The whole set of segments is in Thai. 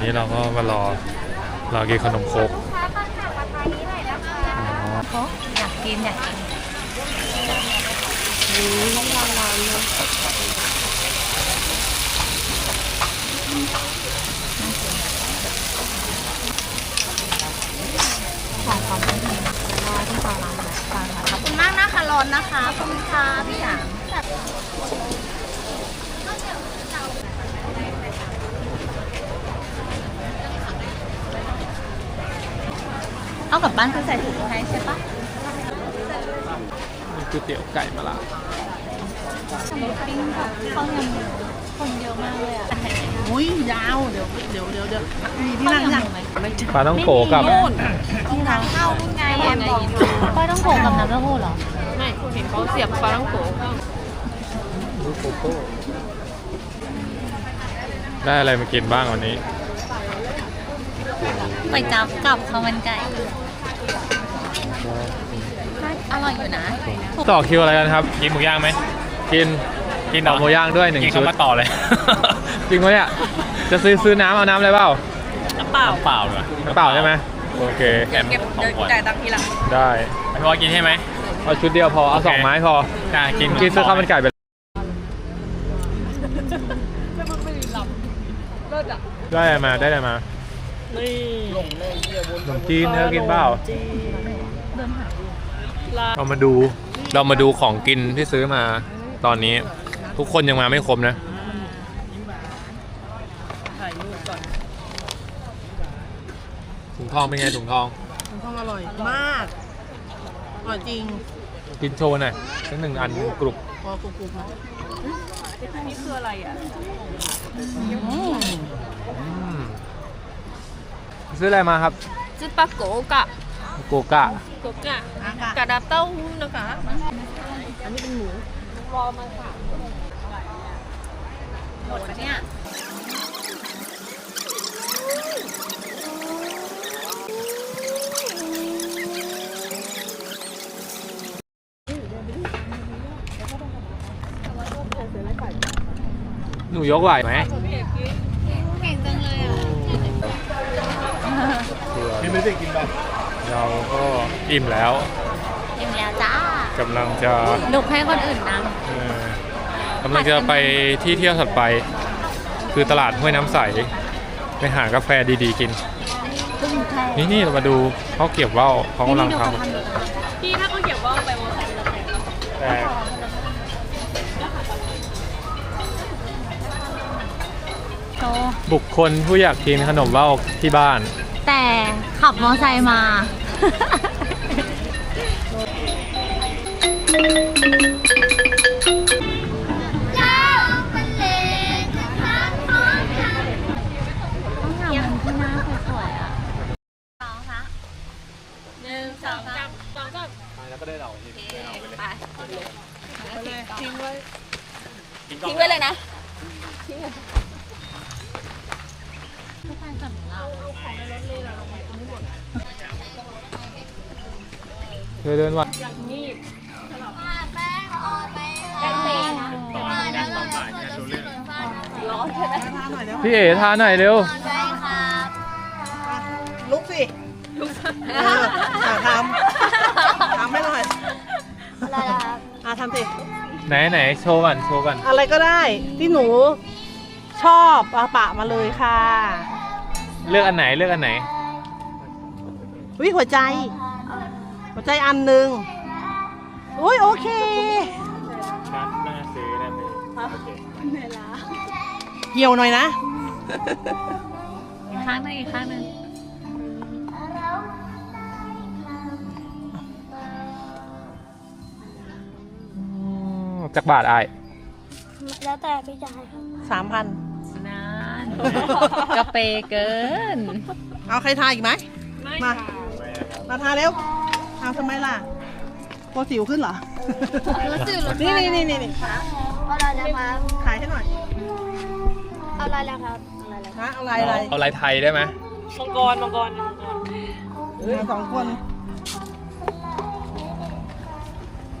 นนี้เราก็มารอรอกินขนมครกอ๋อโอ้อยากกินอยากกินของความเป็นรอที่เขาร้านแบบฟังค่ะขอบคุณมากนะคะร้อนนะคะขอบคุณค่ะพี่หยาง เอากลับบ้านคือใส่ถุงให้ใช่ปะนี่ก๋วยเตี๋ยวไก่มาละรถปิ้งแบบข้าวยำหมูคนเยอะมากเลยอะอุ้ยยาวเดี๋ยวเดี๋ยวเดี๋ยวเดี๋ยวมีที่ข้าวนั่งยำหยังมูไหมปลาต้องโกกับที่ร้านข้าวนู่นไงแอมบอกอยู่ป้าต้องโขกกับน้ำเต้าหู้เหรอไม่เห็นเขาเสียบปลาต้องโกะลูกโกโก้ได้อะไรมากินบ้างวันนี้ ไปจับกับข้าวมันไก่ อร่อยอยู่นะต่อคิวอะไรกันครับ กินหมูย่างไหมกินกินต่อหมูย่างด้วยหนึ่งกินชุดคำว่าต่อเลย จริงไหมเนี่ยจะซื้อซื้อน้ำเอาน้ำอะไรเปล่าน้ำเปล่าเปล่าเลยน้ำเปล่าใช่ไหมโอเคแกมสองขวดจ่ายตังค์ทีหลังได้ไม่พอกินใช่ไหม เอาชุดเดียวพอเอาโอเคสองไม้พอได้กินกินซื้อข้าวมันไก่ไปได้อะไรมาได้อะไรมา นี่ขนมจีนเธอกินเปล่าเรามาดูเรามาดูของกินที่ซื้อมาตอนนี้ ทุกคนยังมาไม่ครบนะ ถ่ายรูปก่อนถุงทองเป็นไงถุงทองมันทองอร่อยมาก อร่อยจริงกินโชว์หน่อยสักหนึ่งอันกรุบพอกรุบๆนะนี่คืออะไรอะ อืม ซื้ออะไรมาครับ ซื้อปลาโกกะโกกะโกกะกระดาษเต้าหู้นะคะอันนี้เป็นหมูหมดปะเนี่ยหนูยกไหวไหม เก่งจังเลยอะ นี่ไม่ได้กินแบบเราก็อิ่มแล้วอิ่มแล้วจ้ากำลังจะลุกให้คนอื่นนเอ่อกำลังจะไปที่เที่ยวถัดไป คือตลาดห้วยน้ำใส ไปหากาแฟดีๆกินำพึ่งแพ้นี่นี่เรามาดูเขาเก็บว่าวเขากำลังทพี่ถ้าเขาเขียนว่าไปมอเตอร์ไซค์เราไปำแต่โชว์บุคคลผู้อยากกินขนมว่าวที่บ้าน แต่ขับมอไซค์มาต้องทำมันที่นาสวยๆอะสองคะหนึ่งสองสามามแล้วก็ได้เราทิ้งไว้ทิ้งไว้เลยนะทุกคนสำ เราเดินเดินวันแป้งตีนะต่อไม่ได้ต่อบ่ายเนี่ยดูเรื่องร้อนใช่ไหมทานหน่อยเดี๋ยวพี่เอ๋ทานหน่อยเร็วใช่ครับลุกสิลุกเอออะทำทำให้หน่อยอะไรครับอะทำสิ ไหนไหนโชว์ก่อนโชว์ก่อน อะไรก็ได้ที่หนูชอบเอาปะมาเลยค่ะ เลือกอันไหนเลือกอันไหนวิหัวใจ หัวใจอันหนึ่งอุ้ยโอเคน่าน่าซื้อนะโอเคเหี่ยวหน่อยนะ อีกข้างหนึงอีกข้างหนึงอืมจักบาทอายแล้วแต่พี่จ่ายครับสามพันนาน กระเปเกิน เอาใครทาอีกไหมไม่มาค่ะมาทาเร็วเอาทำไมล่ะกลัวสิวขึ้นเหรอรถจืดรถนี่นี่นี่นี่นี่เอาอะไรนะครับขายให้หน่อย เอาอะไรนะครับเอาอะไรนะครับฮะเอาลายอะไรเอาลายไทยได้ไหมมังกรมังกรมังกรมาสองคน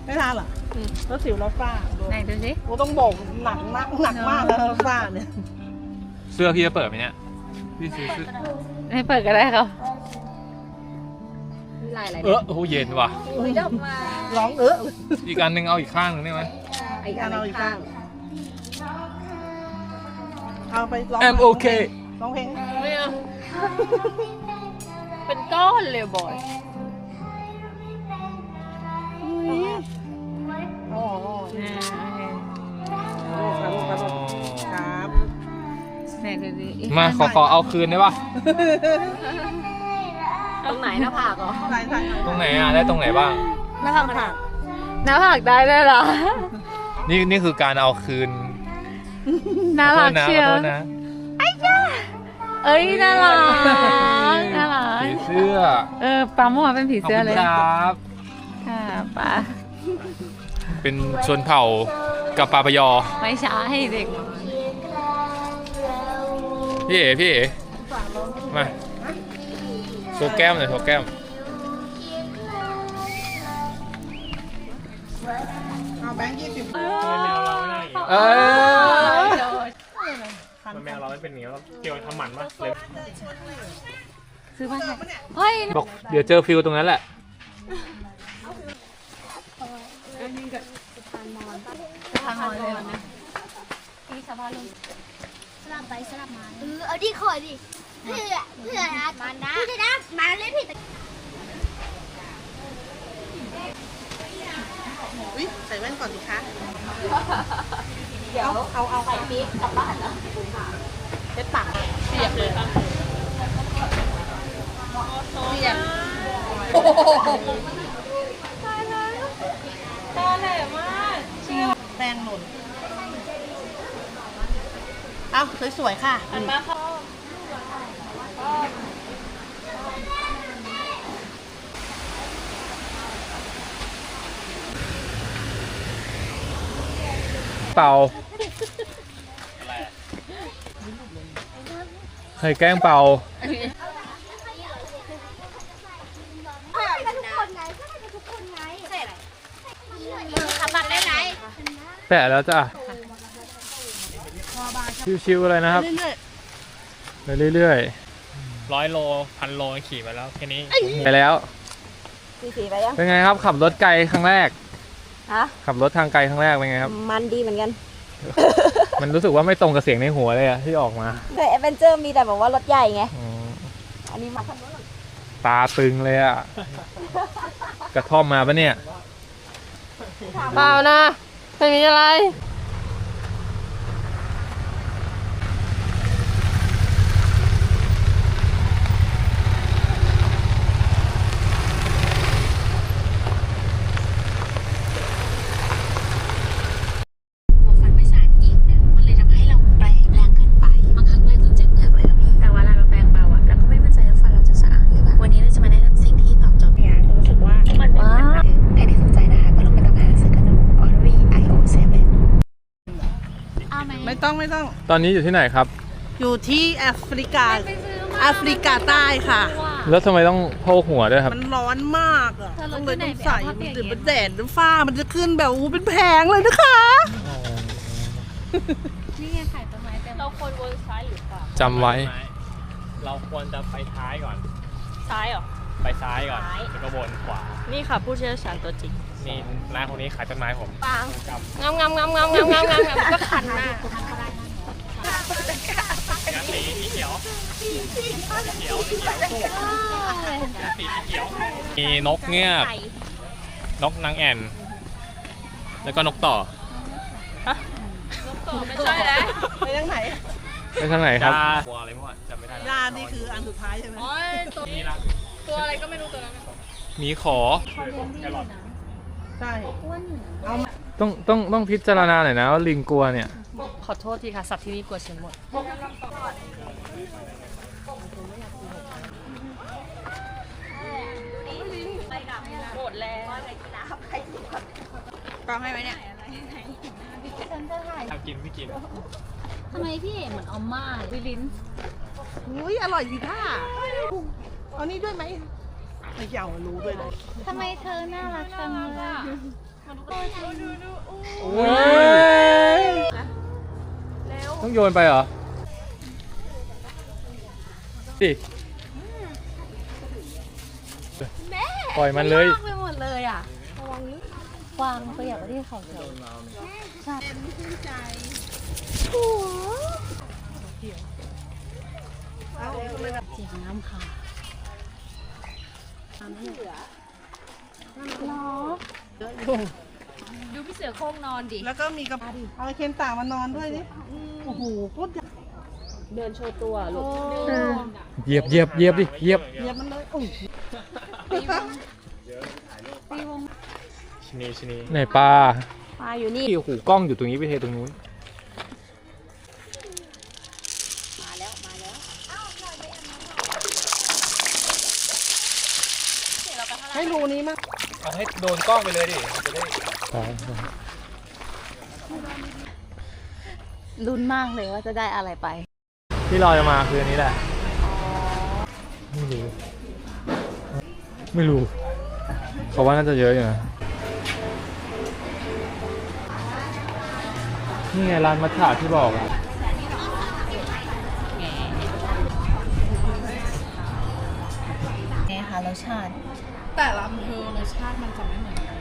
ไม่ทานเหรอแล้วสิวแล้วฝ้าดูไหนดูสิโอ้ต้องโบกหนักมากหนักมากแล้วฝ้าเนี่ย เสื้อพี่จะเปิดไหมเนี่ยพี่ซื้อเสื้อไม่เปิดก็ได้ครับลายอะไรเออโอ้โหเย็นว่ะดอกไม้ร้องเอออีกอันหนึงเอาอีกข้างหนึงได้ไหม อีกอันเอาอีกข้างเอาไปร้อง I'm okay ร้องเพลงไม่เอาเป็นก้อนเลยบอยโอ้โห ไหนดูสิมาขอขอเอาคืนได้ปะตรงไหนหน้าผากเหรอใส่ใส่ตรงไหนอะได้ตรงไหนบ้างหน้าผากผักหน้าผากได้เลยเหรอนี่นี่คือการเอาคืนหน้าขอผาโทกษนะเชีขยอวโทษนะเอ้ยน่ารักน่ารักผีเสื้อเออปั๊มหัวเป็นผีขอบเสื้อคุณเลยครับ ค่ะป้าเป็นชนเผ่ากับปลาปยอไม่ช้าให้เด็ก พี่เอ๋พี่เอ๋มาโชว์แก้มหน่อยโชว์แก้มเอาแบงค์ยี่สิบเออมันแมวเราไม่เป็นอย่างนี้เราเกี่ยวกับทำหมันปะเลยซื้อมาให้เฮ้ยบอกเดี๋ยวเจอฟิลตรงนั้นแหละทางนอนเลยนะสลั บไปสลับมาเออเอาดิขอดิเพื่อเพื่อนะมันนะพี่นะมาเล่นผิดอุ้ยใส่แว่นก่อนสิคะ เดี๋ยวเอาเอาไข่ปี๊บกลับบ้านแล้วเช็ดปากเสียบเลยค่ะเสียบตาแหลมมากแป้งหล่น เอาสวยๆค่ะอันมาพ่อเป่าใครแกล้งเป่าแปะแล้วจ้ะ ชิวๆอะไรนะครับ เรื่อยไปเรื่อยร้อยโลพันโลขี่มาแล้วแค่นี้ๆ ไปแล้วสีไปยังเป็นไงครับ ขับรถไกลครั้งแรก ฮะขับรถทางไกลครั้งแรกเป็นไงครับ มันดีเหมือนกัน มันรู้สึกว่าไม่ตรงกับเสียงในหัวเลยอะที่ออกมาแต่แอดเวนเจอร์มีแต่แบบว่ารถใหญ่ไง อืมอันนี้มาคันนู้นตาตึงเลยอะกระท่อมมาปะเนี่ย เปล่านะไม่มีอะไร ตองไม่ต้อง ตอนนี้อยู่ที่ไหนครับ อยู่ที่แอฟริกา แอฟริกาใต้ค่ะ แล้วทำไมต้องโพกหัวด้วยครับ มันร้อนมากอะต้องเลยต้องใส่ไปเอาดมันแดดมันฝ้ามันจะขึ้นแบบอู้เป็นแพงเลยนะคะ นี่ไงขายต้นไม้เต็เราควรวนซ้ายหรือเปล่าจำไว้ เราควรจะไปท้ายก่อน ซ้ายเหรอ ไปซ้ายก่อนแล้วก็วนขวา นี่ค่ะผู้เชี่ยวชาญตัวจริงนี่น้าคนนี้ขายต้นไม้ผม งามงามงามงามงามงามงามก็ขันหน้า มีนกเงือกนกนางแอ่น แล้วก็นกต่อ ไม่ใช่แล้วไปทางไหนไปทางไหนครับดาตัวอะไรพวกจำไม่ได้แล้วยานี่คืออันสุดท้ายใช่ไหมโอ้ยตัวนี่ละตัวอะไรก็ไม่รู้ตัวนั้นหมีขอแครอทใช่เอามาต้องต้องต้องพิจารณาหน่อยนะว่าลิงกลัวเนี่ย ขอโทษทีค่ะ สัตว์ที่นี่กลัวฉันหมด หมดแล้ว ฟังให้ไหมเนี่ยอยากกินไม่กินทำไมพี่เหมือนออมม่าวิลินอุ้ยอร่อยดีค่ะเอานี่ด้วยไหมไม่เกี่ยวรู้ด้วยเลยทำไมเธอน่ารักจังเลยต้องโยนไปเหรอสิปล่อยมันเลยไปหมดเลยอะ วางตัวอย่างไว้ที่เขาเขียวใช่เสียงน้ำค่ะหรอดูพี่เสือโคร่งนอนดิ แล้วก็มีกระเอาไอเคนต่างมานอนด้วยนี่โอ้โหโคตรใหญ่เหยียบเหยียบเหยียบดิเหยียบเหยียบมันเลยโอ้ย ชนีชนีไหนปลาปลาอยู่นี่ ที่หูกล้องอยู่ตรงนี้ไปเทตรงนู้นให้รูนี้มั้งเอาให้โดนกล้องไปเลยดิจะได้ลุ้นมากเลยว่าจะได้อะไรไป ที่เราจะมาคืออันนี้แหละ ไม่รู้ ไม่รู้ เขาว่าน่าจะเยอะอยู่นะ นี่ไงร้านมัทฉะที่บอกอะไงคะรสชาติแต่ละอำเภอรสชาติมันจะไม่เหมือนกัน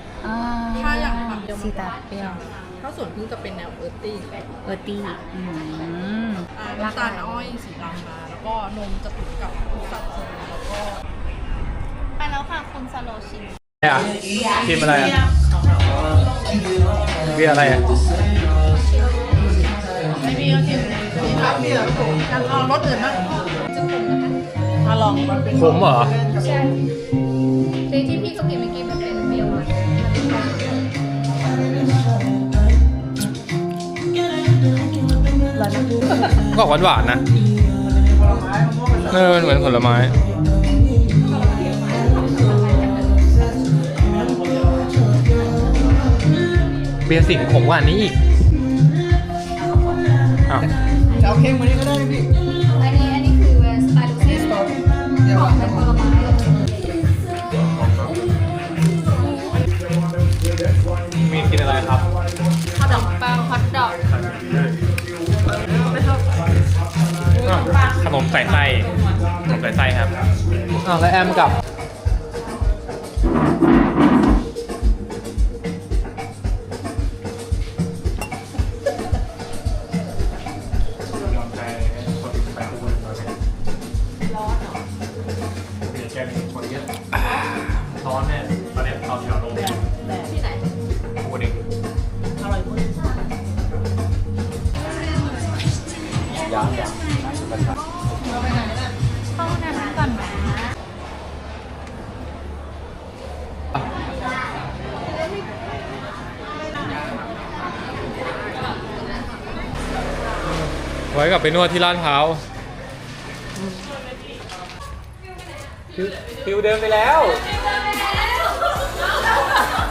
ถ้าอย่างแบบเดียวสีตาเปรี้ยวถ้าส่วนพึ่งจะเป็นแนวเอิร์ตี้เออตี้อืม อ่าน้ำตาลอ้อยสีดำมา แล้วก็นมจะตุ๋นกับพุทราโคแล้วก็ ไปแล้วค่ะคุณสโลชิมอะไรอะทีมอะไรอะเบียร์อะไรอะ ไม่มีเอากินครับเบียร์ผมยังเอารสอื่นบ้างมนะคะมาลองขมเหรอใช่ในที่พี่เขากินเมื่อกี้มันเป็นเปรี้ยวอะก็หวานหวานนะเออมันเหมือนผลไม้เบียร์สิงห์ขมว่านนี้อีก อ้าวเอาเค็มกว่านี้ก็ได้พี่อันนี้อันนี้คือสไตล์ลูเซียสของเป็นผลไม้มีนกินอะไรครับข้าวดอกปังฮอทดอกขนมใส่ไส้ขนมใส่ไส้ครับอ้าวแล้วแอมกับ คนเยอะร้อนเนี่ยตอนเนี้ยเอาแถวลงที่ไหนอุบลเองยางยางเข้าห้องน้ำก่อนนะไว้กลับไปนวดที่ร้านเท้า ฟิวฟิวเดินลเดินไปแล้ว